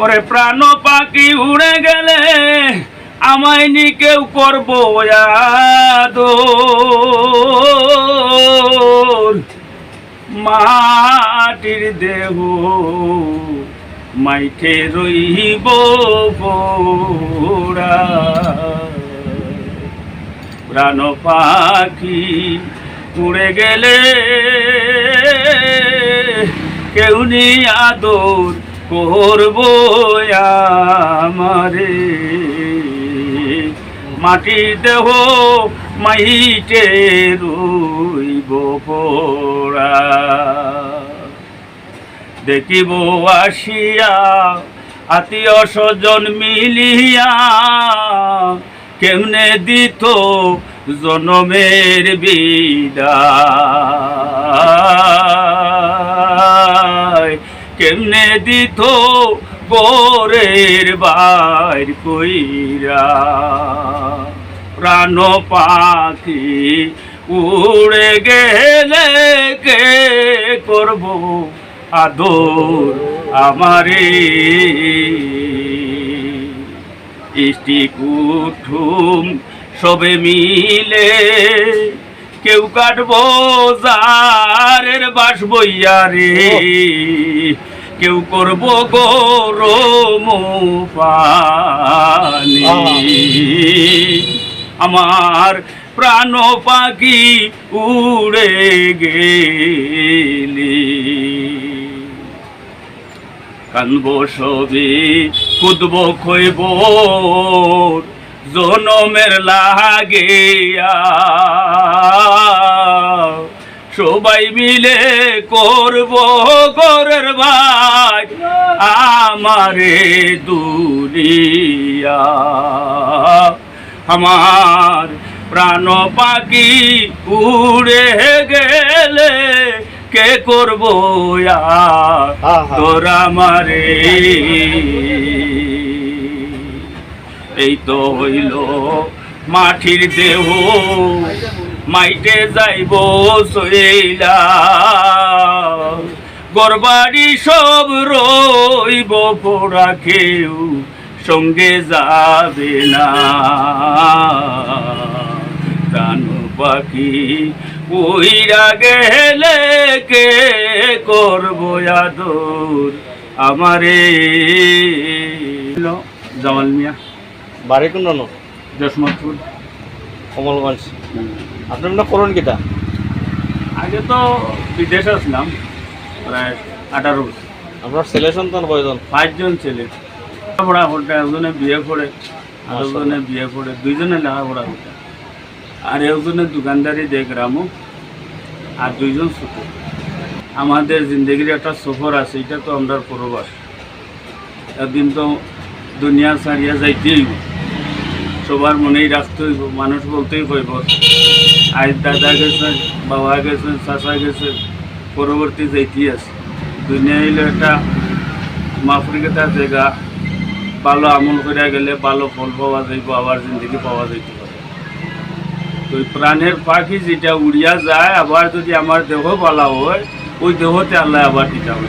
ওরে প্রাণ পাখি উড়ে গেলে আমায় নি কেউ করব মাটির দেহ মাইকে রইব প্রাণ পাখি উড়ে গেলে কেউ নি আদর। করব আমারে। মাটির দেহ মাইটে রইব পোড়া। দেখিব আসিয়া আত্মীয় স্বজন মিলিয়া, কেমনে দিত জনমের বিদায় কেমনে দিত গোরের বাইর কইরা? প্রাণ পাখি উড়ে গেলে কে করব আদর আমারে? ইষ্টি কুঠুম সবে মিলে কেউ কাটবো জারের বাস বইয়া রে? কেউ করব গরম পানি। আমার প্রাণ পাখি উড়ে গেলি। কানব সবে কুদব খইব জনমের লাগিয়া সবাই মিলে করব গরের ভাই আমারে দুনিয়া। আমার প্রাণ পাখি উড়ে গেলে কে করব তোরা মারে এই তো হইল মাটির দেহ। মাইটে যাইব সইলা। গরবাড়ি সব রইব পোড়া কেউ সঙ্গে যাবে না। প্রাণ পাখি উইরা গেলে কে করব আদর আমারে? জামাল মিয়া বাড়ি কোন নো জসমতপুর কমলগঞ্জ আপনি মনে করুন কিটা? আগে তো বিদেশ আসলাম প্রায় আঠারো বছর। আপনার ছেলে সন্তান কয়জন? পাঁচজন ছেলে। লেখাপড়া করতে একজনে বিয়ে করে আর একজনে বিয়ে করে দুইজনে লেখাপড়া করতে। আর একজনে দোকানদারি দেয় গ্রামও আর দুইজন ছোট। আমাদের জিন্দগির একটা সফর আছে এটা তো আমরা পরবাস। একদিন তো দুনিয়া ছাড়িয়া যাইতেই। সবার মনেই রাখতে হইব, মানুষ বলতেই হইব। আজ দাদা গেছেন, বাবা গেছেন, চাচা গেছেন, পরবর্তী যাইতেই আছে। দুনিয়া হইল একটা মাফরিকতা জায়গা, ভালো আমল করে গেলে ভালো ফল পাওয়া যাইব, আবার জিন্দগি পাওয়া যাইতে পারে। তো প্রাণের পাখি যেটা উড়িয়া যায়, আবার যদি আমার দেহ ভালো হয়, ওই দেহতে আল্লাহ আবার দিতে হবে।